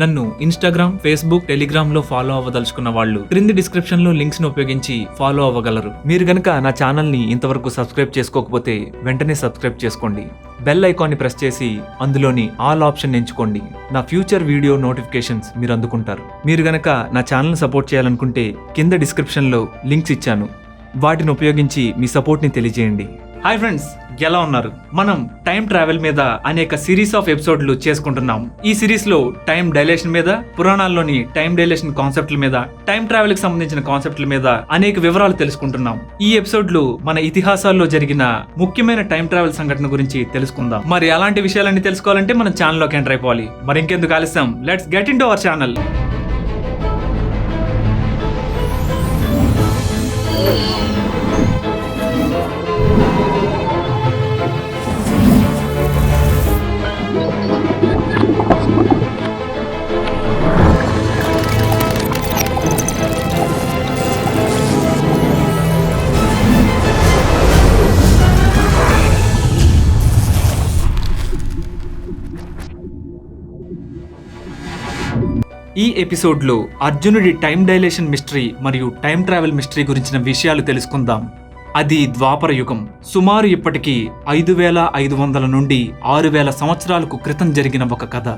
నన్ను Instagram Facebook టెలిగ్రామ్లో follow అవ్వదలుచుకున్న వాళ్ళు క్రింది డిస్క్రిప్షన్లో లింక్స్ను ఉపయోగించి ఫాలో అవ్వగలరు. మీరు గనక నా ఛానల్ని ఇంతవరకు సబ్స్క్రైబ్ చేసుకోకపోతే వెంటనే సబ్స్క్రైబ్ చేసుకోండి. బెల్ ఐకాన్ని ప్రెస్ చేసి అందులోని ఆల్ ఆప్షన్ ఎంచుకోండి. నా ఫ్యూచర్ వీడియో నోటిఫికేషన్స్ మీరు అందుకుంటారు. మీరు గనక నా ఛానల్ సపోర్ట్ చేయాలనుకుంటే కింద డిస్క్రిప్షన్లో లింక్స్ ఇచ్చాను. వాటిని ఉపయోగించి మీ సపోర్ట్ని తెలియజేయండి. హాయ్ ఫ్రెండ్స్ ఎలా ఉన్నారు? మనం టైం ట్రావెల్ మీద అనేక సిరీస్ ఆఫ్ ఎపిసోడ్లు చేసుకుంటున్నాం. ఈ సిరీస్లో టైం డైలేషన్ మీద పురాణాల్లోని టైం డైలేషన్ కాన్సెప్ట్ల మీద టైం ట్రావెల్కి సంబంధించిన కాన్సెప్ట్ల మీద అనేక వివరాలు తెలుసుకుంటున్నాం. ఈ ఎపిసోడ్లు మన ఇతిహాసాల్లో జరిగిన ముఖ్యమైన టైం ట్రావెల్ సంఘటన గురించి తెలుసుకుందాం. మరి అలాంటి విషయాలన్నీ తెలుసుకోవాలంటే మన ఛానల్లోకి ఎంటర్ అయిపోవాలి. మరి ఇంకెందుకు ఆలస్యం? Let's get into our channel ఎపిసోడ్లో అర్జునుడి టైం డైలేషన్ మిస్టరీ మరియు టైం ట్రావెల్ మిస్టరీ గురించిన విషయాలు తెలుసుకుందాం. అది ద్వాపర యుగం. సుమారు ఇప్పటికీ ఐదు వేల ఐదు వందల నుండి ఆరు వేల సంవత్సరాలకు క్రితం జరిగిన ఒక కథ.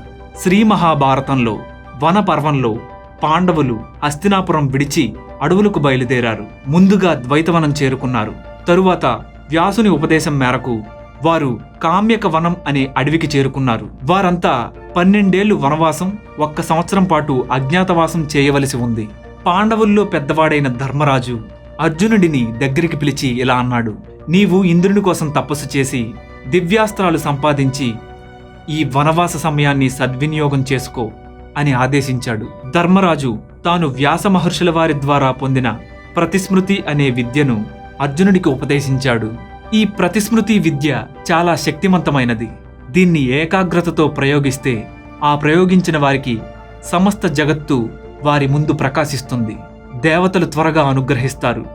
శ్రీ మహాభారతంలో వనపర్వంలో పాండవులు హస్తినాపురం విడిచి అడవులకు బయలుదేరారు. ముందుగా ద్వైతవనం చేరుకున్నారు. తరువాత వ్యాసుని ఉపదేశం మేరకు వారు కామ్యక వనం అనే అడవికి చేరుకున్నారు. వారంతా పన్నెండేళ్ళు వనవాసం ఒక్క సంవత్సరం పాటు అజ్ఞాతవాసం చేయవలసి ఉంది. పాండవుల్లో పెద్దవాడైన ధర్మరాజు అర్జునుడిని దగ్గరికి పిలిచి ఇలా అన్నాడు నీవు ఇంద్రుని కోసం తపస్సు చేసి దివ్యాస్త్రాలు సంపాదించి ఈ వనవాస సమయాన్ని సద్వినియోగం చేసుకో అని ఆదేశించాడు. ధర్మరాజు తాను వ్యాస మహర్షుల వారి ద్వారా పొందిన ప్రతిస్మృతి అనే విద్యను అర్జునుడికి ఉపదేశించాడు. ఈ ప్రతిస్మృతి విద్య చాలా శక్తివంతమైనది దీన్ని ఏకాగ్రతతో ప్రయోగిస్తే ఆ ప్రయోగించిన వారికి సమస్త జగత్తు వారి ముందు ప్రకాశిస్తుంది. దేవతలు త్వరగా అనుగ్రహిస్తారు.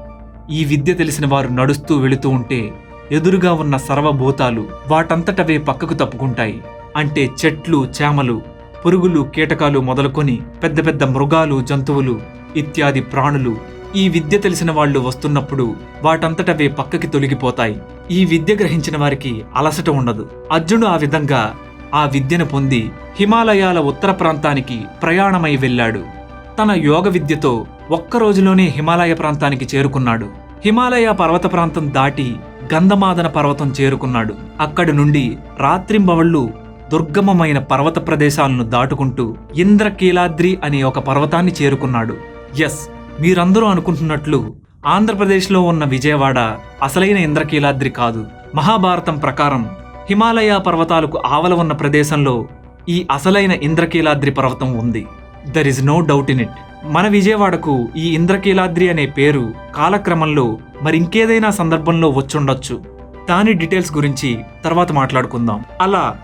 ఈ విద్య తెలిసిన వారు నడుస్తూ వెళుతూ ఉంటే ఎదురుగా ఉన్న సర్వభూతాలు వాటంతటవే పక్కకు తప్పుకుంటాయి. అంటే చెట్లు చేమలు పురుగులు కీటకాలు మొదలుకొని పెద్ద పెద్ద మృగాలు జంతువులు ఇత్యాది ప్రాణులు ఈ విద్య తెలిసిన వాళ్ళు వస్తున్నప్పుడు వాటంతటవే పక్కకి తొలగిపోతాయి. ఈ విద్య గ్రహించిన వారికి అలసట ఉండదు. అర్జును ఆ విధంగా ఆ విద్యను పొంది హిమాలయాల ఉత్తర ప్రాంతానికి ప్రయాణమై వెళ్ళాడు. తన యోగ విద్యతో ఒక్క రోజులోనే హిమాలయ ప్రాంతానికి చేరుకున్నాడు. హిమాలయ పర్వత ప్రాంతం దాటి గంధమాదన పర్వతం చేరుకున్నాడు. అక్కడి నుండి రాత్రింబవళ్ళు దుర్గమమైన పర్వత ప్రదేశాలను దాటుకుంటూ ఇంద్రకీలాద్రి అనే ఒక పర్వతాన్ని చేరుకున్నాడు. ఎస్ మీరందరూ అనుకుంటున్నట్లు ఆంధ్రప్రదేశ్లో ఉన్న విజయవాడ అసలైన ఇంద్రకీలాద్రి కాదు. మహాభారతం ప్రకారం హిమాలయ పర్వతాలకు ఆవల ఉన్న ప్రదేశంలో ఈ అసలైన ఇంద్రకీలాద్రి పర్వతం ఉంది. There is no doubt in it మన విజయవాడకు ఈ ఇంద్రకీలాద్రి అనే పేరు కాలక్రమంలో మరింకేదైనా సందర్భంలో వచ్చుండొచ్చు. దాని డీటెయిల్స్ గురించి తర్వాత మాట్లాడుకుందాం. అలా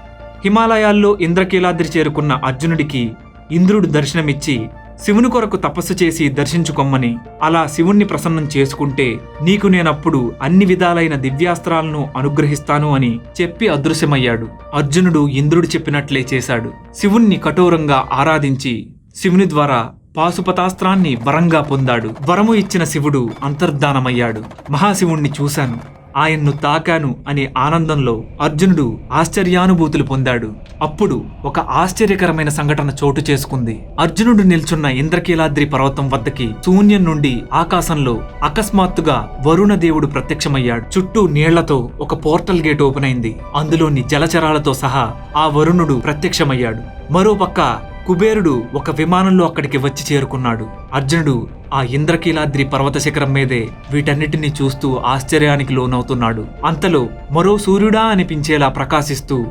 హిమాలయాల్లో ఇంద్రకీలాద్రి చేరుకున్న అర్జునుడికి ఇంద్రుడు దర్శనమిచ్చి శివుని కొరకు తపస్సు చేసి దర్శించుకొమ్మని అలా శివుణ్ణి ప్రసన్నం చేసుకుంటే నీకు నేనప్పుడు అన్ని విధాలైన దివ్యాస్త్రాలను అనుగ్రహిస్తాను అని చెప్పి అదృశ్యమయ్యాడు. అర్జునుడు ఇంద్రుడు చెప్పినట్లే చేశాడు. శివుణ్ణి కఠోరంగా ఆరాధించి శివుని ద్వారా పాశుపతాస్త్రాన్ని వరంగా పొందాడు. వరము ఇచ్చిన శివుడు అంతర్ధానమయ్యాడు. మహాశివుణ్ణి చూశాను. ఆయన్ను తాకాను అనే ఆనందంలో అర్జునుడు ఆశ్చర్యానుభూతులు పొందాడు. అప్పుడు ఒక ఆశ్చర్యకరమైన సంఘటన చోటు చేసుకుంది. అర్జునుడు నిల్చున్న ఇంద్రకీలాద్రి పర్వతం వద్దకి శూన్యం నుండి ఆకాశంలో అకస్మాత్తుగా వరుణ దేవుడు ప్రత్యక్షమయ్యాడు. చుట్టూ నీళ్ళతో ఒక పోర్టల్ గేట్ ఓపెన్ అయింది. అందులోని జలచరాలతో సహా ఆ వరుణుడు ప్రత్యక్షమయ్యాడు. మరోపక్క కుబేరుడు ఒక విమానంలో అక్కడికి వచ్చి చేరుకున్నాడు. అర్జునుడు ఆ ఇంద్రకీలాద్రి పర్వత శిఖరం మీదే వీటన్నిటినీ చూస్తూ ఆశ్చర్యానికి లోనవుతున్నాడు. అంతలో మరో సూర్యుడా అనిపించేలా ప్రకాశిస్తూ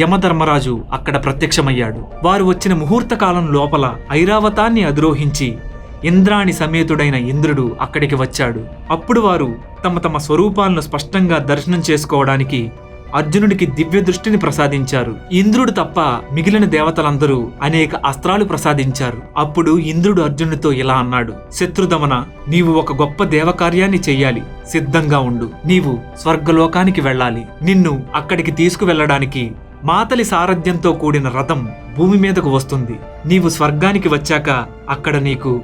యమధర్మరాజు అక్కడ ప్రత్యక్షమయ్యాడు. వారు వచ్చిన ముహూర్త కాలం లోపల ఐరావతాన్ని అధిరోహించి ఇంద్రాణి సమేతుడైన ఇంద్రుడు అక్కడికి వచ్చాడు. అప్పుడు వారు తమ తమ స్వరూపాలను స్పష్టంగా దర్శనం చేసుకోవడానికి అర్జునుడికి దివ్య దృష్టిని ప్రసాదించారు. ఇంద్రుడు తప్ప మిగిలిన దేవతలందరూ అనేక అస్త్రాలు ప్రసాదించారు. అప్పుడు ఇంద్రుడు అర్జునుడితో ఇలా అన్నాడు శత్రుదమన నీవు ఒక గొప్ప దేవకార్యాన్ని చెయ్యాలి. సిద్ధంగా ఉండు. నీవు స్వర్గలోకానికి వెళ్ళాలి. నిన్ను అక్కడికి తీసుకువెళ్ళడానికి మాతలి సారథ్యంతో కూడిన రథం భూమి మీదకు వస్తుంది. నీవు స్వర్గానికి వచ్చాక అక్కడ నీకు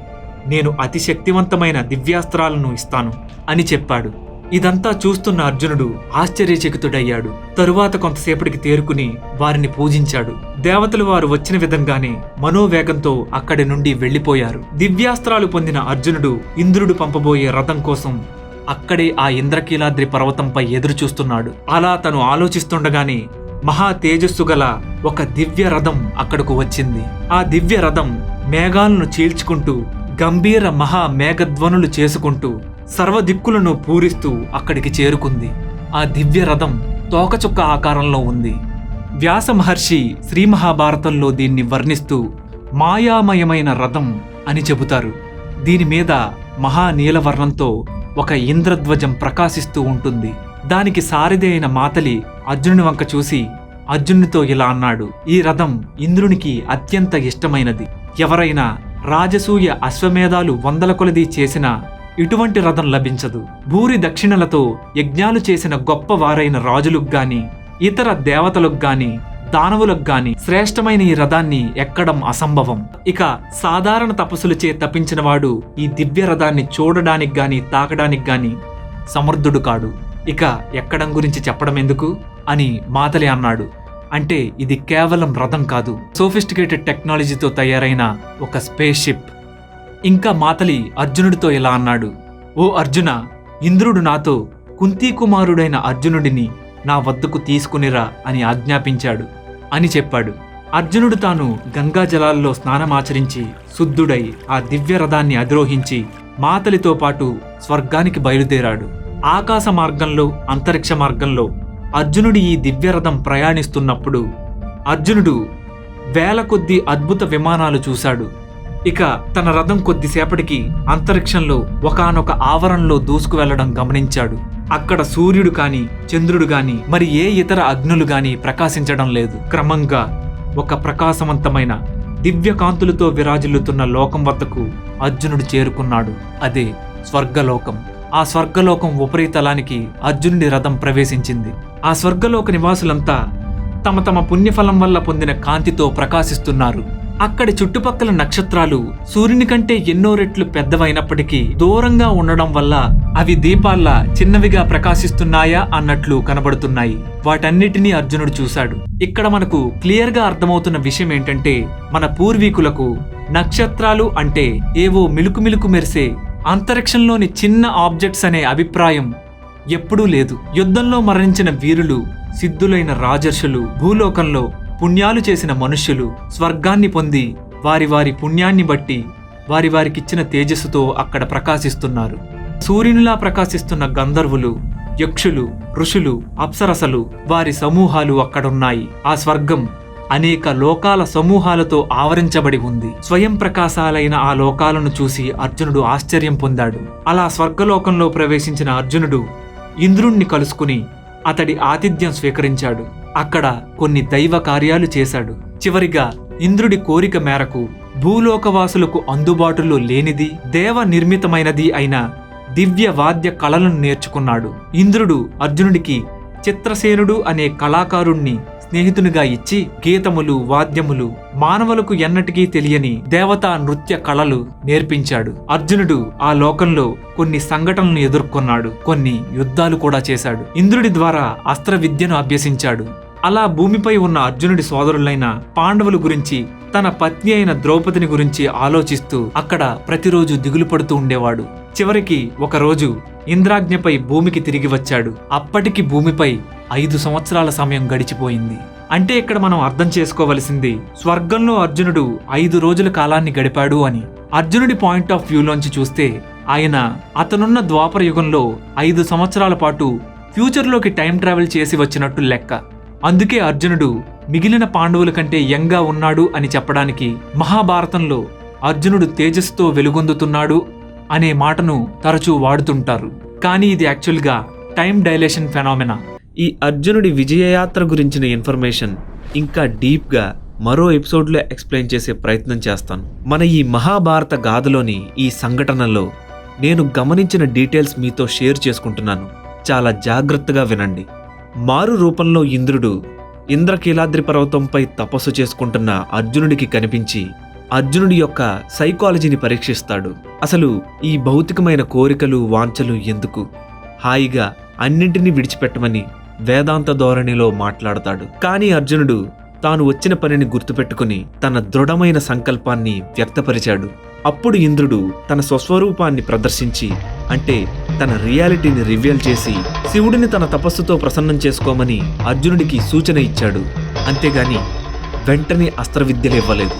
నేను అతి శక్తివంతమైన దివ్యాస్త్రాలను ఇస్తాను అని చెప్పాడు. ఇదంతా చూస్తున్న అర్జునుడు ఆశ్చర్యచకితుడయ్యాడు. తరువాత కొంతసేపటికి తేరుకుని వారిని పూజించాడు. దేవతలు వారు వచ్చిన విధంగానే మనోవేగంతో అక్కడి నుండి వెళ్ళిపోయారు దివ్యాస్త్రాలు పొందిన అర్జునుడు ఇంద్రుడు పంపబోయే రథం కోసం అక్కడే ఆ ఇంద్రకీలాద్రి పర్వతంపై ఎదురుచూస్తున్నాడు. అలా తను ఆలోచిస్తుండగానే మహా తేజస్సు గల ఒక దివ్య రథం అక్కడకు వచ్చింది. ఆ దివ్య రథం మేఘాలను చీల్చుకుంటూ గంభీర మహా మేఘధ్వనులు చేసుకుంటూ సర్వదిక్కులను పూరిస్తూ అక్కడికి చేరుకుంది. ఆ దివ్య రథం తోకచుక్క ఆకారంలో ఉంది. వ్యాస మహర్షి శ్రీ మహాభారతంలో దీన్ని వర్ణిస్తూ మాయామయమైన రథం అని చెబుతారు. దీని మీద మహానీలవర్ణంతో ఒక ఇంద్రధ్వజం ప్రకాశిస్తూ ఉంటుంది. దానికి సారిది అయిన మాతలి అర్జునుని వంక చూసి అర్జునునితో ఇలా అన్నాడు ఈ రథం ఇంద్రునికి అత్యంత ఇష్టమైనది. ఎవరైనా రాజసూయ అశ్వమేధాలు వందల కొలది చేసినా ఇటువంటి రథం లభించదు. భూరి దక్షిణలతో యజ్ఞాలు చేసిన గొప్ప వారైన రాజులకు గాని ఇతర దేవతలకు గాని దానవులకు గాని శ్రేష్టమైన ఈ రథాన్ని ఎక్కడం అసంభవం. ఇక సాధారణ తపస్సులు చే తప్పించిన వాడు ఈ దివ్య రథాన్ని చూడడానికి గాని తాకడానికి గాని సమర్థుడు కాడు. ఇక ఎక్కడం గురించి చెప్పడం ఎందుకు? అని మాతలి అన్నాడు. అంటే ఇది కేవలం రథం కాదు. సోఫిస్టికేటెడ్ టెక్నాలజీతో తయారైన ఒక స్పేస్ షిప్. ఇంకా మాతలి అర్జునుడితో ఇలా అన్నాడు? ఓ అర్జున ఇంద్రుడు నాతో కుంతీ కుమారుడైన అర్జునుడిని నా వద్దకు తీసుకునిరా అని ఆజ్ఞాపించాడు. అని చెప్పాడు. అర్జునుడు తాను గంగా జలాల్లో స్నానమాచరించి శుద్ధుడై ఆ దివ్య రథాన్ని అధిరోహించి మాతలితో పాటు స్వర్గానికి బయలుదేరాడు. ఆకాశ మార్గంలో అంతరిక్ష మార్గంలో అర్జునుడి ఈ దివ్యరథం ప్రయాణిస్తున్నప్పుడు అర్జునుడు వేల కొద్దీ అద్భుత విమానాలు చూశాడు. ఇక తన రథం కొద్దిసేపటికి అంతరిక్షంలో ఒకానొక ఆవరణలో దూసుకు వెళ్ళడం గమనించాడు. అక్కడ సూర్యుడు కాని చంద్రుడు గాని మరి ఏ ఇతర అగ్నులు గాని ప్రకాశించడం లేదు. క్రమంగా ఒక ప్రకాశవంతమైన దివ్య కాంతులతో విరాజిల్లుతున్న లోకం వద్దకు అర్జునుడు చేరుకున్నాడు. అదే స్వర్గలోకం. ఆ స్వర్గలోకం ఉపరితలానికి అర్జునుడి రథం ప్రవేశించింది. ఆ స్వర్గలోక నివాసులంతా తమ తమ పుణ్యఫలం వల్ల పొందిన కాంతితో ప్రకాశిస్తున్నారు. అక్కడి చుట్టుపక్కల నక్షత్రాలు సూర్యుని కంటే ఎన్నో రెట్లు పెద్దవైనప్పటికీ దూరంగా ఉండడం వల్ల అవి దీపాల్లా చిన్నవిగా ప్రకాశిస్తున్నాయా అన్నట్లు కనబడుతున్నాయి. వాటన్నిటినీ అర్జునుడు చూశాడు. ఇక్కడ మనకు క్లియర్గా అర్థమవుతున్న విషయం ఏంటంటే మన పూర్వీకులకు నక్షత్రాలు అంటే ఏవో మిలుకు మిలుకు మెరిసే అంతరిక్షంలోని చిన్న ఆబ్జెక్ట్స్ అనే అభిప్రాయం ఎప్పుడూ లేదు. యుద్ధంలో మరణించిన వీరులు సిద్ధులైన రాజర్షులు భూలోకంలో పుణ్యాలు చేసిన మనుష్యులు స్వర్గాన్ని పొంది వారి వారి పుణ్యాన్ని బట్టి వారి వారికిచ్చిన తేజస్సుతో అక్కడ ప్రకాశిస్తున్నారు. సూర్యునిలా ప్రకాశిస్తున్న గంధర్వులు యక్షులు ఋషులు అప్సరసలు వారి సమూహాలు అక్కడున్నాయి. ఆ స్వర్గం అనేక లోకాల సమూహాలతో ఆవరించబడి ఉంది. స్వయం ప్రకాశాలైన ఆ లోకాలను చూసి అర్జునుడు ఆశ్చర్యం పొందాడు. అలా స్వర్గలోకంలో ప్రవేశించిన అర్జునుడు ఇంద్రుణ్ణి కలుసుకుని అతడి ఆతిథ్యం స్వీకరించాడు. అక్కడ కొన్ని దైవ కార్యాలు చేశాడు. చివరిగా ఇంద్రుడి కోరిక మేరకు భూలోకవాసులకు అందుబాటులో లేనిది దేవ నిర్మితమైనది అయిన దివ్య వాద్య కళలను నేర్చుకున్నాడు. ఇంద్రుడు అర్జునుడికి చిత్రసేనుడు అనే కళాకారుణ్ణి స్నేహితునిగా ఇచ్చి గీతములు వాద్యములు మానవులకు ఎన్నటికీ తెలియని దేవతా నృత్య కళలు నేర్పించాడు. అర్జునుడు ఆ లోకంలో కొన్ని సంఘటనలు ఎదుర్కొన్నాడు. కొన్ని యుద్ధాలు కూడా చేశాడు. ఇంద్రుడి ద్వారా అస్త్ర విద్యను అభ్యసించాడు. అలా భూమిపై ఉన్న అర్జునుడి సోదరులైన పాండవుల గురించి తన పత్ని అయిన ద్రౌపదిని గురించి ఆలోచిస్తూ అక్కడ ప్రతిరోజు దిగులు పడుతూ ఉండేవాడు. చివరికి ఒకరోజు ఇంద్రాజ్ఞపై భూమికి తిరిగి వచ్చాడు. అప్పటికి భూమిపై ఐదు సంవత్సరాల సమయం గడిచిపోయింది. అంటే ఇక్కడ మనం అర్థం చేసుకోవలసింది స్వర్గంలో అర్జునుడు ఐదు రోజుల కాలాన్ని గడిపాడు అని. అర్జునుడి పాయింట్ ఆఫ్ వ్యూలోంచి చూస్తే ఆయన అతనున్న ద్వాపర యుగంలో ఐదు సంవత్సరాల పాటు ఫ్యూచర్లోకి టైం ట్రావెల్ చేసి వచ్చినట్టు లెక్క. అందుకే అర్జునుడు మిగిలిన పాండవుల కంటే యంగా ఉన్నాడు అని చెప్పడానికి మహాభారతంలో అర్జునుడు తేజస్తో వెలుగొందుతున్నాడు అనే మాటను తరచూ వాడుతుంటారు. కానీ ఇది యాక్చువల్గా టైం డైలేషన్ ఫెనామినా. ఈ అర్జునుడి విజయయాత్ర గురించిన ఇన్ఫర్మేషన్ ఇంకా డీప్గా మరో ఎపిసోడ్లో ఎక్స్ప్లెయిన్ చేసే ప్రయత్నం చేస్తాను. మన ఈ మహాభారత గాథలోని ఈ సంఘటనలో నేను గమనించిన డీటెయిల్స్ మీతో షేర్ చేసుకుంటున్నాను. చాలా జాగ్రత్తగా వినండి. మారు రూపంలో ఇంద్రుడు ఇంద్రకీలాద్రి పర్వతంపై తపస్సు చేసుకుంటున్న అర్జునుడికి కనిపించి అర్జునుడి యొక్క సైకాలజీని పరీక్షిస్తాడు. అసలు ఈ భౌతికమైన కోరికలు వాంఛలు ఎందుకు? హాయిగా అన్నింటినీ విడిచిపెట్టమని వేదాంత ధోరణిలో మాట్లాడతాడు. కానీ అర్జునుడు తాను వచ్చిన పనిని గుర్తుపెట్టుకుని తన దృఢమైన సంకల్పాన్ని వ్యక్తపరిచాడు. అప్పుడు ఇంద్రుడు తన స్వస్వరూపాన్ని ప్రదర్శించి అంటే తన రియాలిటీని రివీల్ చేసి శివుడిని తన తపస్సుతో ప్రసన్నం చేసుకోమని అర్జునుడికి సూచన ఇచ్చాడు. అంతేగాని వెంటనే అస్త్రవిద్యలు ఇవ్వలేదు.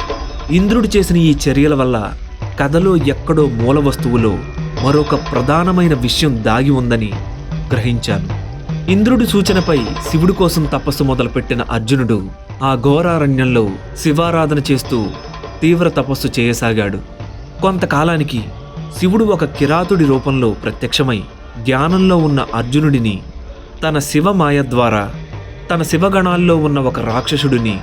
ఇంద్రుడు చేసిన ఈ చర్యల వల్ల కథలో ఎక్కడో మూల వస్తువులో మరొక ప్రధానమైన విషయం దాగి ఉందని గ్రహించాను. ఇంద్రుడి సూచనపై శివుడి కోసం తపస్సు మొదలుపెట్టిన అర్జునుడు ఆ ఘోరారణ్యంలో శివారాధన చేస్తూ తీవ్ర తపస్సు చేయసాగాడు. కొంతకాలానికి శివుడు ఒక కిరాతుడి రూపంలో ప్రత్యక్షమై ధ్యానంలో ఉన్న అర్జునుడిని తన శివమాయ ద్వారా తన శివగణాల్లో ఉన్న ఒక రాక్షసుడిని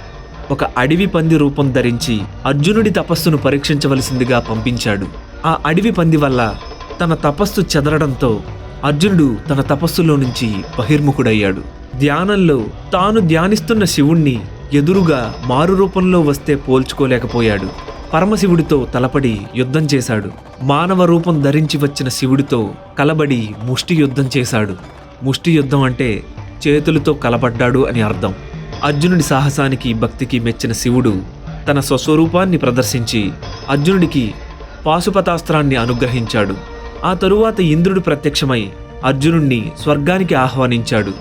ఒక అడవి పంది రూపం ధరించి అర్జునుడి తపస్సును పరీక్షించవలసిందిగా పంపించాడు. ఆ అడవి పంది వల్ల తన తపస్సు చెదరడంతో అర్జునుడు తన తపస్సులో నుంచి బహిర్ముఖుడయ్యాడు. ధ్యానంలో తాను ధ్యానిస్తున్న శివుణ్ణి ఎదురుగా మారు రూపంలో వస్తే పోల్చుకోలేకపోయాడు. పరమశివుడితో తలపడి యుద్ధం చేశాడు. మానవ రూపం ధరించి వచ్చిన శివుడితో కలబడి ముష్టి యుద్ధం చేశాడు. ముష్టి యుద్ధం అంటే చేతులతో కలబడ్డాడు అని అర్థం. అర్జునుడి సాహసానికి భక్తికి మెచ్చిన శివుడు తన స్వస్వరూపాన్ని ప్రదర్శించి అర్జునుడికి పాశుపతాస్త్రాన్ని అనుగ్రహించాడు. ఆ తరువాత ఇంద్రుడు ప్రత్యక్షమై అర్జునుణ్ణి స్వర్గానికి ఆహ్వానించాడు.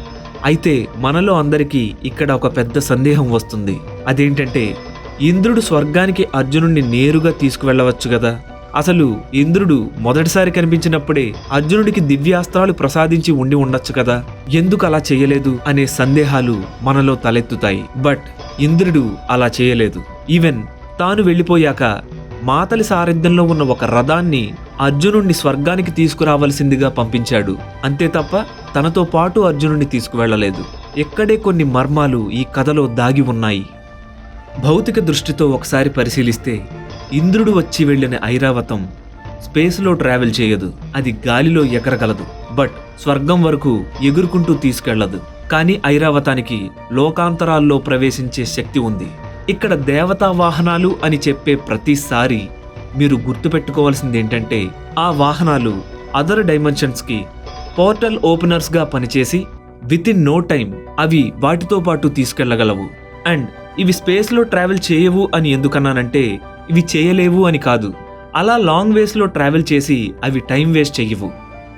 అయితే మనలో అందరికీ ఇక్కడ ఒక పెద్ద సందేహం వస్తుంది. అదేంటంటే ఇంద్రుడు స్వర్గానికి అర్జునుడిని నేరుగా తీసుకువెళ్ళవచ్చు కదా అసలు ఇంద్రుడు మొదటిసారి కనిపించినప్పుడే అర్జునుడికి దివ్యాస్త్రాలు ప్రసాదించి ఉండి ఉండొచ్చు కదా. ఎందుకు అలా చేయలేదు అనే సందేహాలు మనలో తలెత్తుతాయి. బట్ ఇంద్రుడు అలా చేయలేదు. ఈవెన్ తాను వెళ్ళిపోయాక మాతలి సారథ్యంలో ఉన్న ఒక రథాన్ని అర్జునుడిని స్వర్గానికి తీసుకురావలసిందిగా పంపించాడు. అంతే తప్ప తనతో పాటు అర్జునుడిని తీసుకువెళ్ళలేదు. ఎక్కడే కొన్ని మర్మాలు ఈ కథలో దాగి ఉన్నాయి. భౌతిక దృష్టితో ఒకసారి పరిశీలిస్తే ఇంద్రుడు వచ్చి వెళ్ళిన ఐరావతం స్పేస్లో ట్రావెల్ చేయదు. అది గాలిలో ఎగరగలదు. బట్ స్వర్గం వరకు ఎగురుకుంటూ తీసుకెళ్ళదు. కానీ ఐరావతానికి లోకాంతరాల్లో ప్రవేశించే శక్తి ఉంది. ఇక్కడ దేవతా వాహనాలు అని చెప్పే ప్రతిసారి మీరు గుర్తుపెట్టుకోవాల్సింది ఏంటంటే ఆ వాహనాలు అదర్ డైమెన్షన్స్కి పోర్టల్ ఓపెనర్స్గా పనిచేసి విత్ ఇన్ నో టైం అవి వాటితో పాటు తీసుకెళ్ళగలవు. అండ్ ఇవి స్పేస్లో ట్రావెల్ చేయవు అని ఎందుకన్నానంటే ఇవి చేయలేవు అని కాదు. అలా లాంగ్ వేస్లో ట్రావెల్ చేసి అవి టైం వేస్ట్ చెయ్యవు.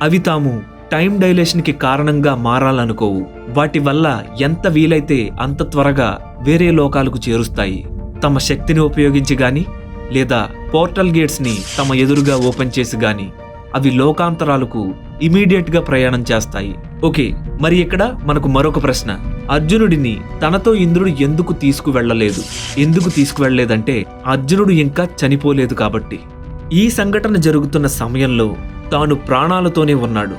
అవి తాము టైం డైలేషన్కి కారణంగా మారాలనుకోవు. వాటి వల్ల ఎంత వీలైతే అంత త్వరగా వేరే లోకాలకు చేరుస్తాయి. తమ శక్తిని ఉపయోగించి గాని లేదా పోర్టల్ గేట్స్ని తమ ఎదురుగా ఓపెన్ చేసి గాని అవి లోకాంతరాలకు ఇమీడియట్గా ప్రయాణం చేస్తాయి. ఓకే మరి ఇక్కడ మనకు మరొక ప్రశ్న. అర్జునుడిని తనతో ఇంద్రుడు ఎందుకు తీసుకువెళ్ళలేదు? ఎందుకు తీసుకువెళ్ళలేదంటే అర్జునుడు ఇంకా చనిపోలేదు కాబట్టి. ఈ సంఘటన జరుగుతున్న సమయంలో తాను ప్రాణాలతోనే ఉన్నాడు.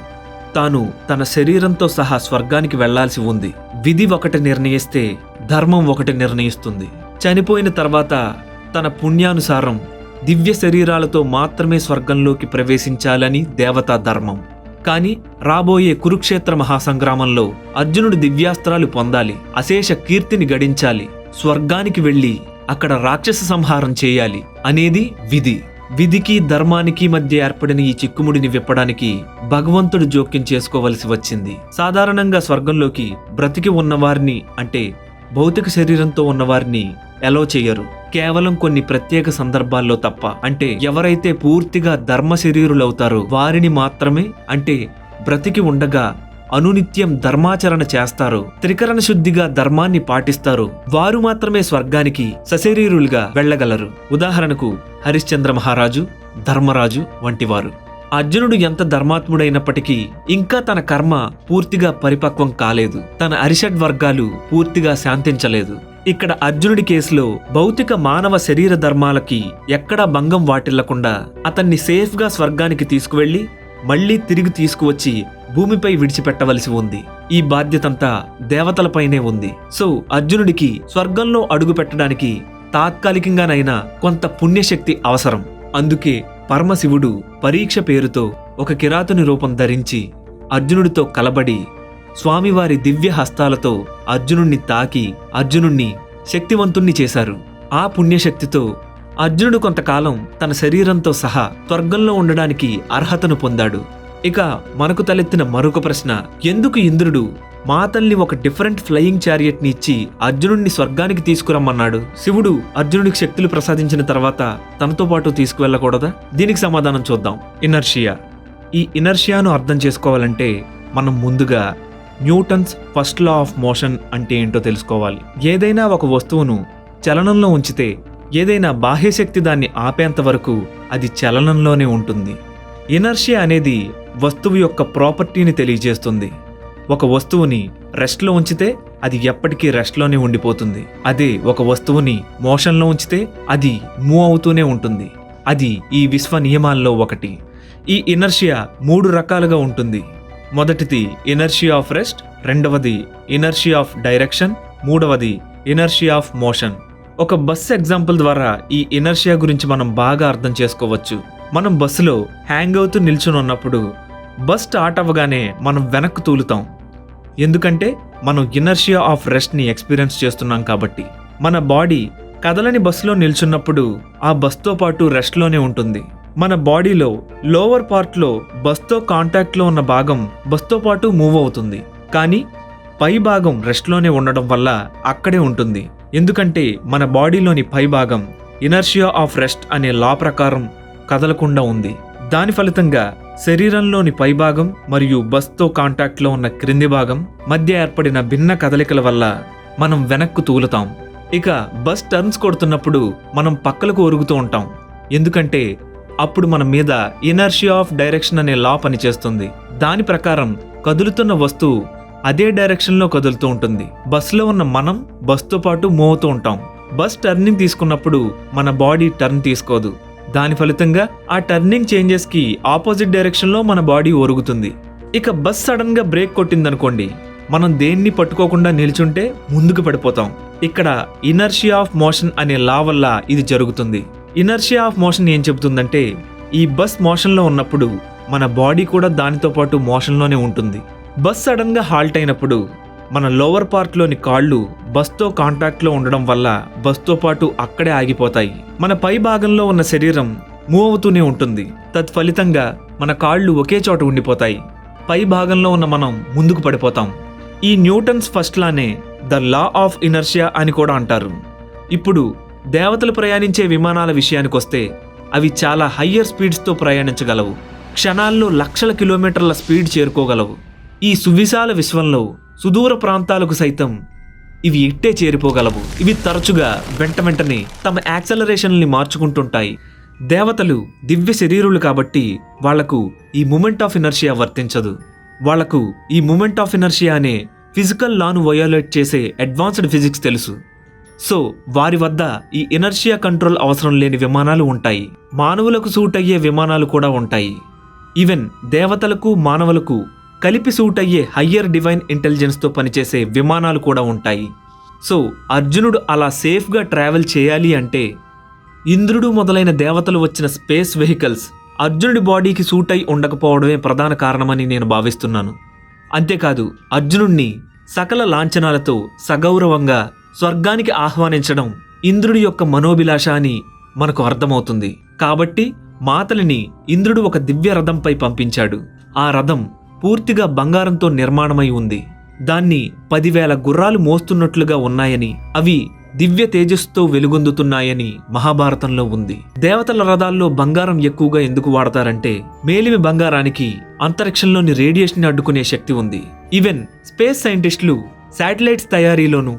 తాను తన శరీరంతో సహా స్వర్గానికి వెళ్ళాల్సి ఉంది. విధి ఒకటి నిర్ణయిస్తే ధర్మం ఒకటి నిర్ణయిస్తుంది. చనిపోయిన తర్వాత తన పుణ్యానుసారం దివ్య శరీరాలతో మాత్రమే స్వర్గంలోకి ప్రవేశించాలని దేవతా ధర్మం. కానీ రాబోయే కురుక్షేత్ర మహాసంగ్రామంలో అర్జునుడు దివ్యాస్త్రాలు పొందాలి అశేష కీర్తిని గడించాలి స్వర్గానికి వెళ్ళి అక్కడ రాక్షస సంహారం చేయాలి అనేది విధి. విధికి ధర్మానికి మధ్య ఏర్పడిన ఈ చిక్కుముడిని విప్పడానికి భగవంతుడు జోక్యం చేసుకోవలసి వచ్చింది. సాధారణంగా స్వర్గంలోకి బ్రతికి ఉన్నవారిని అంటే భౌతిక శరీరంతో ఉన్నవారిని ఎలో చేయరు. కేవలం కొన్ని ప్రత్యేక సందర్భాల్లో తప్ప. అంటే ఎవరైతే పూర్తిగా ధర్మ శరీరులవుతారో వారిని మాత్రమే అంటే బ్రతికి ఉండగా అనునిత్యం ధర్మాచరణ చేస్తారో త్రికరణ శుద్ధిగా ధర్మాన్ని పాటిస్తారు వారు మాత్రమే స్వర్గానికి సశరీరులుగా వెళ్ళగలరు. ఉదాహరణకు హరిశ్చంద్ర మహారాజు ధర్మరాజు వంటివారు. అర్జునుడు ఎంత ధర్మాత్ముడైనప్పటికీ ఇంకా తన కర్మ పూర్తిగా పరిపక్వం కాలేదు. తన అరిషడ్ వర్గాలు పూర్తిగా శాంతించలేదు. ఇక్కడ అర్జునుడి కేసులో భౌతిక మానవ శరీర ధర్మాలకి ఎక్కడా భంగం వాటిల్లకుండా అతన్ని సేఫ్గా స్వర్గానికి తీసుకువెళ్ళి మళ్ళీ తిరిగి తీసుకువచ్చి భూమిపై విడిచిపెట్టవలసి ఉంది. ఈ బాధ్యతంతా దేవతలపైనే ఉంది. సో అర్జునుడికి స్వర్గంలో అడుగు పెట్టడానికి తాత్కాలికంగానైనా కొంత పుణ్యశక్తి అవసరం. అందుకే పరమశివుడు పరీక్ష పేరుతో ఒక కిరాతుని రూపం ధరించి అర్జునుడితో కలబడి స్వామివారి దివ్య హస్తాలతో అర్జునుణ్ణి తాకి అర్జునుణ్ణి శక్తివంతుణ్ణి చేశారు. ఆ పుణ్యశక్తితో అర్జునుడు కొంతకాలం తన శరీరంతో సహా స్వర్గంలో ఉండడానికి అర్హతను పొందాడు. ఇక మనకు తలెత్తిన మరొక ప్రశ్న ఎందుకు ఇంద్రుడు మా తల్లి ఒక డిఫరెంట్ ఫ్లయింగ్ చారియట్ని ఇచ్చి అర్జునుడిని స్వర్గానికి తీసుకురమ్మన్నాడు? శివుడు అర్జునుడికి శక్తులు ప్రసాదించిన తర్వాత తనతో పాటు తీసుకువెళ్ళకూడదా? దీనికి సమాధానం చూద్దాం. ఇనర్షియా. ఈ ఇనర్షియాను అర్థం చేసుకోవాలంటే మనం ముందుగా Newton's first law of motion అంటే ఏంటో తెలుసుకోవాలి. ఏదైనా ఒక వస్తువును చలనంలో ఉంచితే ఏదైనా బాహ్యశక్తి దాన్ని ఆపేంత వరకు అది చలనంలోనే ఉంటుంది. ఇనర్షియా అనేది వస్తువు యొక్క ప్రాపర్టీని తెలియజేస్తుంది. ఒక వస్తువుని రెస్ట్లో ఉంచితే అది ఎప్పటికీ రెస్ట్లోనే ఉండిపోతుంది. అదే ఒక వస్తువుని మోషన్లో ఉంచితే అది మూవ్ అవుతూనే ఉంటుంది. అది ఈ విశ్వ నియమాల్లో ఒకటి. ఈ ఇనర్షియా మూడు రకాలుగా ఉంటుంది. మొదటిది ఇనర్షియా ఆఫ్ రెస్ట్ రెండవది ఇనర్షియా ఆఫ్ డైరెక్షన్ మూడవది ఇనర్షియా ఆఫ్ మోషన్. ఒక బస్ ఎగ్జాంపుల్ ద్వారా ఈ ఇనర్షియా గురించి మనం బాగా అర్థం చేసుకోవచ్చు. మనం బస్సులో హ్యాంగ్ అవుతూ నిల్చుని ఉన్నప్పుడు బస్ స్టార్ట్ అవ్వగానే మనం వెనక్కు తూలుతాం. ఎందుకంటే మనం ఇనర్షియా ఆఫ్ రెస్ట్ని ఎక్స్పీరియన్స్ చేస్తున్నాం కాబట్టి. మన బాడీ కదలని బస్సులో నిల్చున్నప్పుడు ఆ బస్తో పాటు రెస్ట్లోనే ఉంటుంది. మన బాడీలో లోవర్ పార్ట్లో బస్తో కాంటాక్ట్లో ఉన్న భాగం బస్తో పాటు మూవ్ అవుతుంది. కానీ పై భాగం రెస్ట్లోనే ఉండడం వల్ల అక్కడే ఉంటుంది. ఎందుకంటే మన బాడీలోని పై భాగం ఇనర్షియా ఆఫ్ రెస్ట్ అనే లా ప్రకారం కదలకుండా ఉంది. దాని ఫలితంగా శరీరంలోని పైభాగం మరియు బస్తో కాంటాక్ట్లో ఉన్న క్రింది భాగం మధ్య ఏర్పడిన భిన్న కదలికల వల్ల మనం వెనక్కు తూలుతాం. ఇక బస్ టర్న్స్ కొడుతున్నప్పుడు మనం పక్కలకు ఒరుగుతూ ఉంటాం. ఎందుకంటే అప్పుడు మన మీద ఇనర్షియా ఆఫ్ డైరెక్షన్ అనే లా పనిచేస్తుంది. దాని ప్రకారం కదులుతున్న వస్తువు అదే డైరెక్షన్లో కదులుతూ ఉంటుంది. బస్సులో ఉన్న మనం బస్తో పాటు మూవ్ అవుతూ ఉంటాం. బస్ టర్నింగ్ తీసుకున్నప్పుడు మన బాడీ టర్న్ తీసుకోదు. దాని ఫలితంగా ఆ టర్నింగ్ చేంజెస్కి ఆపోజిట్ డైరెక్షన్లో మన బాడీ ఒరుగుతుంది. ఇక బస్ సడన్గా బ్రేక్ కొట్టిందనుకోండి మనం దేన్ని పట్టుకోకుండా నిల్చుంటే ముందుకు పడిపోతాం. ఇక్కడ ఇనర్షియా ఆఫ్ మోషన్ అనే లా వల్ల ఇది జరుగుతుంది. ఇనర్షియా ఆఫ్ మోషన్ ఏం చెబుతుందంటే ఈ బస్ మోషన్లో ఉన్నప్పుడు మన బాడీ కూడా దానితో పాటు మోషన్లోనే ఉంటుంది. బస్ సడన్గా హాల్ట్ అయినప్పుడు మన లోవర్ పార్ట్లోని కాళ్ళు బస్తో కాంటాక్ట్లో ఉండడం వల్ల బస్తో పాటు అక్కడే ఆగిపోతాయి. మన పై భాగంలో ఉన్న శరీరం మూవ్ అవుతూనే ఉంటుంది. తత్ఫలితంగా మన కాళ్ళు ఒకే చోట ఉండిపోతాయి. పై భాగంలో ఉన్న మనం ముందుకు పడిపోతాం. ఈ న్యూటన్స్ ఫస్ట్ లానే ద లా ఆఫ్ ఇనర్షియా అని కూడా అంటారు. ఇప్పుడు దేవతలు ప్రయాణించే విమానాల విషయానికొస్తే అవి చాలా హయ్యర్ స్పీడ్స్తో ప్రయాణించగలవు. క్షణాల్లో లక్షల కిలోమీటర్ల స్పీడ్ చేరుకోగలవు. ఈ సువిశాల విశ్వంలో సుదూర ప్రాంతాలకు సైతం ఇవి ఇట్టే చేరిపోగలవు. ఇవి తరచుగా వెంట వెంటనే తమ యాక్సలరేషన్ని మార్చుకుంటుంటాయి. దేవతలు దివ్య శరీరులు కాబట్టి వాళ్ళకు ఈ మూమెంట్ ఆఫ్ ఇనర్షియా వర్తించదు. వాళ్ళకు ఈ మూమెంట్ ఆఫ్ ఇనర్షియా అనే ఫిజికల్ లాను వయోలేట్ చేసే అడ్వాన్స్డ్ ఫిజిక్స్ తెలుసు. సో వారి వద్ద ఈ ఇనర్షియా కంట్రోల్ అవసరం లేని విమానాలు ఉంటాయి. మానవులకు సూట్ అయ్యే విమానాలు కూడా ఉంటాయి. ఈవెన్ దేవతలకు మానవులకు కలిపి సూట్ అయ్యే హయ్యర్ డివైన్ ఇంటెలిజెన్స్తో పనిచేసే విమానాలు కూడా ఉంటాయి. సో అర్జునుడు అలా సేఫ్గా ట్రావెల్ చేయాలి అంటే ఇంద్రుడు మొదలైన దేవతలు వచ్చిన స్పేస్ వెహికల్స్ అర్జునుడి బాడీకి సూట్ అయి ఉండకపోవడమే ప్రధాన కారణమని నేను భావిస్తున్నాను. అంతేకాదు అర్జునుడిని సకల లాంఛనాలతో సగౌరవంగా స్వర్గానికి ఆహ్వానించడం ఇంద్రుడి యొక్క మనోభిలాష అని మనకు అర్థమవుతుంది. కాబట్టి మాతలిని ఇంద్రుడు ఒక దివ్య రథంపై పంపించాడు. ఆ రథం పూర్తిగా బంగారంతో నిర్మాణమై ఉంది. దాన్ని పదివేల గుర్రాలు మోస్తున్నట్లుగా ఉన్నాయని అవి దివ్య తేజస్సుతో వెలుగొందుతున్నాయని మహాభారతంలో ఉంది. దేవతల రథాల్లో బంగారం ఎక్కువగా ఎందుకు వాడతారంటే మేలిమి బంగారానికి అంతరిక్షంలోని రేడియేషన్ అడ్డుకునే శక్తి ఉంది. ఈవెన్ స్పేస్ సైంటిస్టులు శాటిలైట్స్ తయారీలోనూ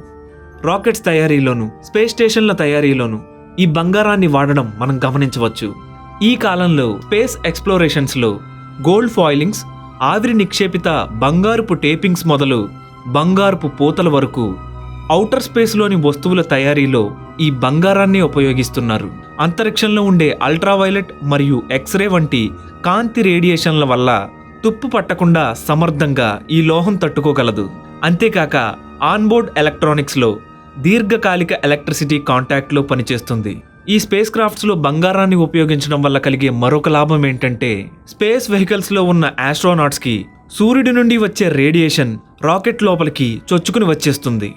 రాకెట్స్ తయారీలోను స్పేస్ స్టేషన్ల తయారీలోను ఈ బంగారాన్ని వాడడం మనం గమనించవచ్చు. ఈ కాలంలో స్పేస్ ఎక్స్ప్లోరేషన్స్లో గోల్డ్ ఫాయిలింగ్స్ ఆవిరి నిక్షేపిత బంగారుపు టేపింగ్స్ మొదలు బంగారుపు పూతల వరకు ఔటర్ స్పేస్లోని వస్తువుల తయారీలో ఈ బంగారాన్ని ఉపయోగిస్తున్నారు. అంతరిక్షంలో ఉండే అల్ట్రావైలెట్ మరియు ఎక్స్రే వంటి కాంతి రేడియేషన్ల వల్ల తుప్పు పట్టకుండా సమర్థంగా ఈ లోహం తట్టుకోగలదు. అంతేకాక ఆన్బోర్డ్ ఎలక్ట్రానిక్స్లో దీర్ఘకాలిక ఎలక్ట్రిసిటీ కాంటాక్ట్లో పనిచేస్తుంది. ఈ స్పేస్ క్రాఫ్ట్స్లో బంగారాన్ని ఉపయోగించడం వల్ల కలిగే మరొక లాభం ఏంటంటే స్పేస్ వెహికల్స్లో ఉన్న ఆస్ట్రోనాట్స్కి సూర్యుడి నుండి వచ్చే రేడియేషన్ రాకెట్ లోపలికి చొచ్చుకుని వచ్చేస్తుంది.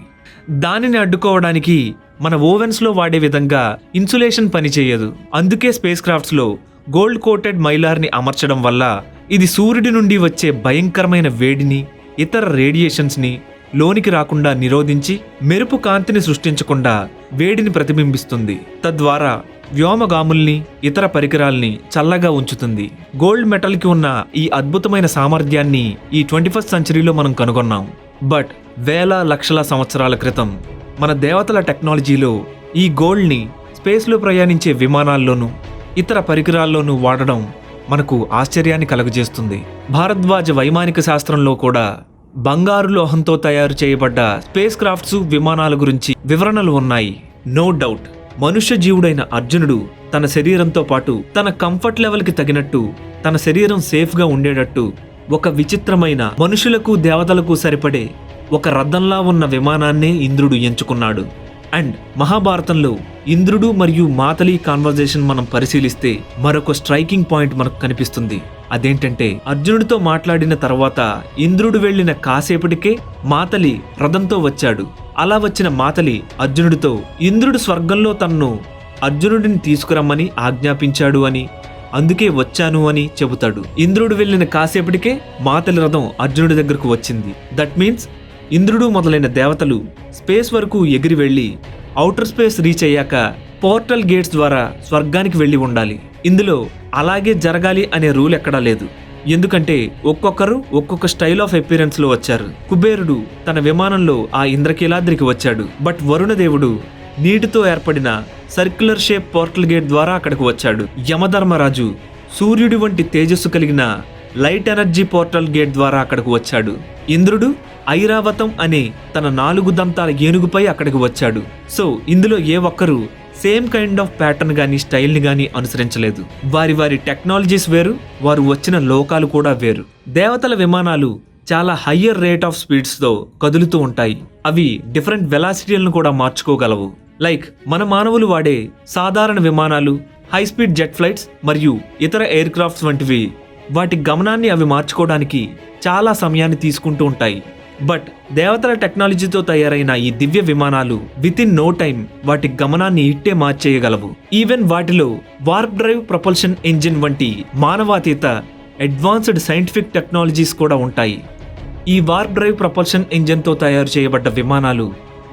దానిని అడ్డుకోవడానికి మన ఓవెన్స్లో వాడే విధంగా ఇన్సులేషన్ పనిచేయదు అందుకే స్పేస్ క్రాఫ్ట్స్లో గోల్డ్ కోటెడ్ మైలార్ని అమర్చడం వల్ల ఇది సూర్యుడి నుండి వచ్చే భయంకరమైన వేడిని ఇతర రేడియేషన్స్ని లోనికి రాకుండా నిరోధించి మెరుపు కాంతిని సృష్టించకుండా వేడిని ప్రతిబింబిస్తుంది. తద్వారా వ్యోమగాముల్ని ఇతర పరికరాల్ని చల్లగా ఉంచుతుంది. గోల్డ్ మెటల్కి ఉన్న ఈ అద్భుతమైన సామర్థ్యాన్ని ఈ ట్వంటీ ఫస్ట్ సెంచరీలో మనం కనుగొన్నాం. బట్ వేల లక్షల సంవత్సరాల క్రితం మన దేవతల టెక్నాలజీలో ఈ గోల్డ్ని స్పేస్లో ప్రయాణించే విమానాల్లోనూ ఇతర పరికరాల్లోనూ వాడడం మనకు ఆశ్చర్యాన్ని కలుగజేస్తుంది. భారద్వాజ వైమానిక శాస్త్రంలో కూడా బంగారు లోహంతో తయారు చేయబడ్డ స్పేస్ క్రాఫ్ట్స్ విమానాల గురించి వివరణలు ఉన్నాయి. నో డౌట్ మనుష్య జీవుడైన అర్జునుడు తన శరీరంతో పాటు తన కంఫర్ట్ లెవెల్కి తగినట్టు తన శరీరం సేఫ్గా ఉండేటట్టు ఒక విచిత్రమైన మనుషులకు దేవతలకు సరిపడే ఒక రథంలా ఉన్న విమానాన్నే ఇంద్రుడు ఎంచుకున్నాడు. అండ్ మహాభారతంలో ఇంద్రుడు మరియు మాతలి కాన్వర్జేషన్ మనం పరిశీలిస్తే మరొక స్ట్రైకింగ్ పాయింట్ మనకు కనిపిస్తుంది. అదేంటంటే అర్జునుడితో మాట్లాడిన తర్వాత ఇంద్రుడు వెళ్ళిన కాసేపటికే మాతలి రథంతో వచ్చాడు. అలా వచ్చిన మాతలి అర్జునుడితో ఇంద్రుడు స్వర్గంలో తన్ను అర్జునుడిని తీసుకురమ్మని ఆజ్ఞాపించాడు అని అందుకే వచ్చాను అని చెబుతాడు. ఇంద్రుడు వెళ్ళిన కాసేపటికే మాతలి రథం అర్జునుడి దగ్గరకు వచ్చింది. దట్ మీన్స్ ఇంద్రుడు మొదలైన దేవతలు స్పేస్ వరకు ఎగిరి వెళ్ళి ఔటర్ స్పేస్ రీచ్ అయ్యాక పోర్టల్ గేట్స్ ద్వారా స్వర్గానికి వెళ్ళి ఉండాలి. ఇందులో అలాగే జరగాలి అనే రూల్ ఎక్కడా లేదు. ఎందుకంటే ఒక్కొక్కరు ఒక్కొక్క స్టైల్ ఆఫ్ అపీరెన్స్లో వచ్చారు. కుబేరుడు తన విమానంలో ఆ ఇంద్రకీలాద్రికి వచ్చాడు. బట్ వరుణదేవుడు నీటితో ఏర్పడిన సర్క్యులర్ షేప్ పోర్టల్ గేట్ ద్వారా అక్కడికి వచ్చాడు. యమధర్మరాజు సూర్యుడి వంటి తేజస్సు కలిగిన లైట్ ఎనర్జీ పోర్టల్ గేట్ ద్వారా అక్కడికి వచ్చాడు. ఇంద్రుడు ఐరావతం అనే తన నాలుగు దంతాల ఏనుగుపై అక్కడికి వచ్చాడు. సో ఇందులో ఏ ఒక్కరు సేమ్ కైండ్ ఆఫ్ ప్యాటర్న్ కానీ స్టైల్ని కానీ అనుసరించలేదు. వారి వారి టెక్నాలజీస్ వేరు వారు వచ్చిన లోకాలు కూడా వేరు. దేవతల విమానాలు చాలా హయ్యర్ రేట్ ఆఫ్ స్పీడ్స్తో కదులుతూ ఉంటాయి. అవి డిఫరెంట్ వెలాసిటీలను కూడా మార్చుకోగలవు. లైక్ మన మానవులు వాడే సాధారణ విమానాలు హై స్పీడ్ జెట్ ఫ్లైట్స్ మరియు ఇతర ఎయిర్ క్రాఫ్ట్స్ వంటివి వాటి గమనాన్ని అవి మార్చుకోవడానికి చాలా సమయాన్ని తీసుకుంటూ ఉంటాయి. బట్ దేవతల టెక్నాలజీతో తయారైన ఈ దివ్య విమానాలు విత్ ఇన్ నో టైం వాటి గమనాన్ని ఇట్టే మార్చేయగలవు. ఈవెన్ వాటిలో వార్ప్ డ్రైవ్ ప్రపల్షన్ ఇంజిన్ వంటి మానవాతీత అడ్వాన్స్డ్ సైంటిఫిక్ టెక్నాలజీస్ కూడా ఉంటాయి. ఈ వార్ప్ డ్రైవ్ ప్రపల్షన్ ఇంజిన్తో తయారు చేయబడ్డ విమానాలు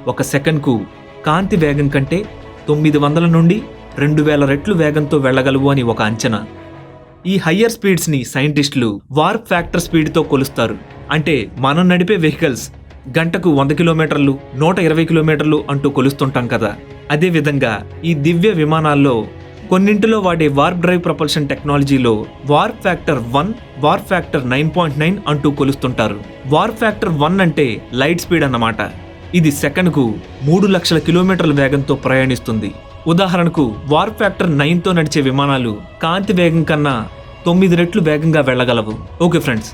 ఒక సెకండ్కు కాంతి వేగం కంటే తొమ్మిది వందల నుండి రెండు వేల రెట్లు వేగంతో వెళ్ళగలవు అని ఒక అంచనా. ఈ హయ్యర్ స్పీడ్స్ని సైంటిస్టులు వార్ప్ ఫ్యాక్టర్ స్పీడ్తో కొలుస్తారు. అంటే మనం నడిపే వెహికల్స్ గంటకు వంద కిలోమీటర్లు నూట ఇరవై కిలోమీటర్లు అంటూ కొలుస్తుంటాం కదా. అదేవిధంగా ఈ దివ్య విమానాల్లో కొన్నింటిలో వాడే వార్ప్ డ్రైవ్ ప్రపల్షన్ టెక్నాలజీలో warp factor one warp factor nine point nine అంటూ కొలుస్తుంటారు. వార్ప్ ఫ్యాక్టర్ వన్ అంటే లైట్ స్పీడ్ అన్నమాట. ఇది సెకండ్కు మూడు లక్షల కిలోమీటర్ల వేగంతో ప్రయాణిస్తుంది. ఉదాహరణకు వార్ప్ ఫ్యాక్టర్ నైన్తో నడిచే విమానాలు కాంతి వేగం కన్నా తొమ్మిది రెట్లు వేగంగా వెళ్ళగలవు. ఓకే ఫ్రెండ్స్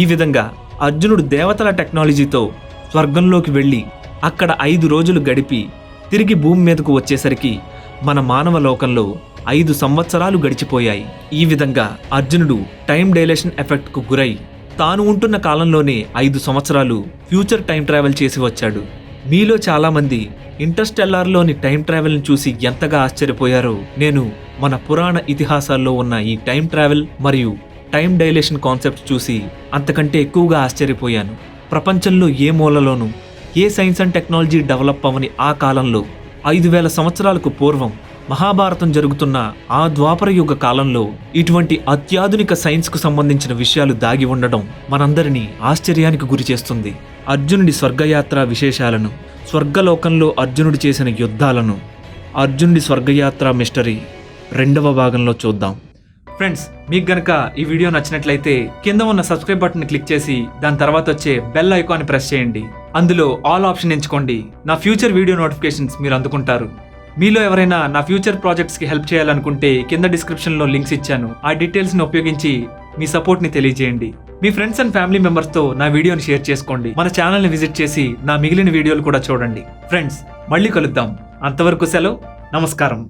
ఈ విధంగా అర్జునుడు దేవతల టెక్నాలజీతో స్వర్గంలోకి వెళ్ళి అక్కడ ఐదు రోజులు గడిపి తిరిగి భూమి మీదకు వచ్చేసరికి మన మానవ లోకంలో ఐదు సంవత్సరాలు గడిచిపోయాయి. ఈ విధంగా అర్జునుడు టైం డైలేషన్ ఎఫెక్ట్కు గురై తాను ఉంటున్న కాలంలోనే ఐదు సంవత్సరాలు ఫ్యూచర్ టైం ట్రావెల్ చేసి వచ్చాడు. మీలో చాలామంది ఇంటర్స్టెల్లార్లోని టైం ట్రావెల్ని చూసి ఎంతగా ఆశ్చర్యపోయారో నేను మన పురాణ ఇతిహాసాల్లో ఉన్న ఈ టైం ట్రావెల్ మరియు టైం డైలేషన్ కాన్సెప్ట్ చూసి అంతకంటే ఎక్కువగా ఆశ్చర్యపోయాను. ప్రపంచంలో ఏ మూలలోనూ ఏ సైన్స్ అండ్ టెక్నాలజీ డెవలప్ అవని ఆ కాలంలో ఐదు వేల సంవత్సరాలకు పూర్వం మహాభారతం జరుగుతున్న ఆ ద్వాపర యుగ కాలంలో ఇటువంటి అత్యాధునిక సైన్స్కు సంబంధించిన విషయాలు దాగి ఉండడం మనందరినీ ఆశ్చర్యానికి గురి చేస్తుంది. అర్జునుడి స్వర్గయాత్ర విశేషాలను స్వర్గలోకంలో అర్జునుడు చేసిన యుద్ధాలను అర్జునుడి స్వర్గయాత్ర మిస్టరీ రెండవ భాగంలో చూద్దాం. ఫ్రెండ్స్ మీకు గనక ఈ వీడియో నచ్చినట్లయితే కింద ఉన్న సబ్స్క్రైబ్ బటన్ క్లిక్ చేసి దాని తర్వాత వచ్చే బెల్ ఐకాన్ ప్రెస్ చేయండి. అందులో ఆల్ ఆప్షన్ ఎంచుకోండి. నా ఫ్యూచర్ వీడియో నోటిఫికేషన్స్ మీరు అందుకుంటారు. మీలో ఎవరైనా నా ఫ్యూచర్ ప్రాజెక్ట్స్కి హెల్ప్ చేయాలనుకుంటే కింద డిస్క్రిప్షన్లో లింక్స్ ఇచ్చాను. ఆ డీటెయిల్స్ని ఉపయోగించి మీ సపోర్ట్ని తెలియజేయండి. మీ ఫ్రెండ్స్ అండ్ ఫ్యామిలీ మెంబర్స్తో నా వీడియోని షేర్ చేసుకోండి. మన ఛానల్ని విజిట్ చేసి నా మిగిలిన వీడియోలు కూడా చూడండి. ఫ్రెండ్స్ మళ్ళీ కలుద్దాం. అంతవరకు సెలవు. నమస్కారం.